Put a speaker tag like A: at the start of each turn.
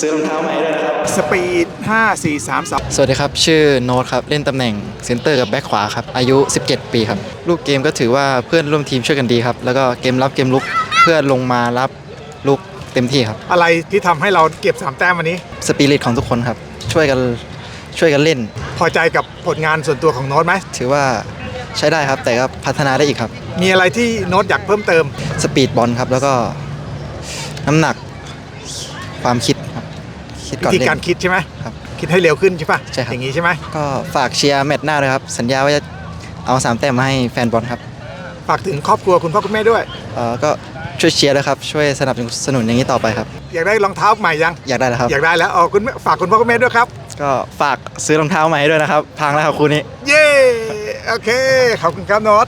A: ซื้อรองเท้าใหม่ด้วยนะครับ
B: สปีด 5 4 3 2
C: สวัสดีครับ ชื่อโน้ตครับ เล่นตำแหน่งเซนเตอร์กับแบ็คขวาครับ อายุ 17 ปีครับ ลูกเกมก็ถือว่าเพื่อนร่วมทีมช่วยกันดีครับ แล้วก็เกมรับเกมลุกเพื่อนลงมารับลุกเต็มที่ครับ
B: อะไรที่ทำให้เราเก็บ 3 แต้มวันนี้
C: สปิริตของทุกคนครับ ช่วยกันช่วยกันเล่น
B: พอใจกับผลงานส่วนตัวของโน้ตไหม
C: ถือว่าใช้ได้ครับ แต่ก็พัฒนาได้อีกครับ
B: มีอะไรที่โน้ตอยากเพิ่มเติม
C: สปีดบอลครับ แล้วก็น้ำหนักความคิด ครับคิด
B: วิ
C: ก่อน
B: ธี
C: เล่
B: การ
C: น
B: คิดใช่ไหม
C: ครับ
B: คิดให้เร็วขึ้นใช่ปะ
C: ใช่ครับ
B: อย่างนี้ใช่ไหม
C: ก็ฝากเชียร์แมตช์หน้าเลยครับ สัญญาว่าจะเอาสามแต้มมาให้แฟนบอลครับ
B: ฝากถึงครอบครัวคุณพ่อคุณแม่ด้วย
C: เอ่อก็ช่วยเชียร์ด้วยครับ ช่วยสนับสนุนอย่างนี้ต่อไปครับ
B: อยากได้รองเท้าใหม่ยัง
C: อยากได้แล้วครับ
B: อยากได้แล้วเอาคุณแม่ฝากคุณพ่อคุณแม่ด้วยครับ
C: ก็ฝากซื้อรองเท้าใหม่ให้ด้วยนะครับ พังแล้วครับคู่นี้
B: เย้ โอเค ขอบคุณครับโน้ต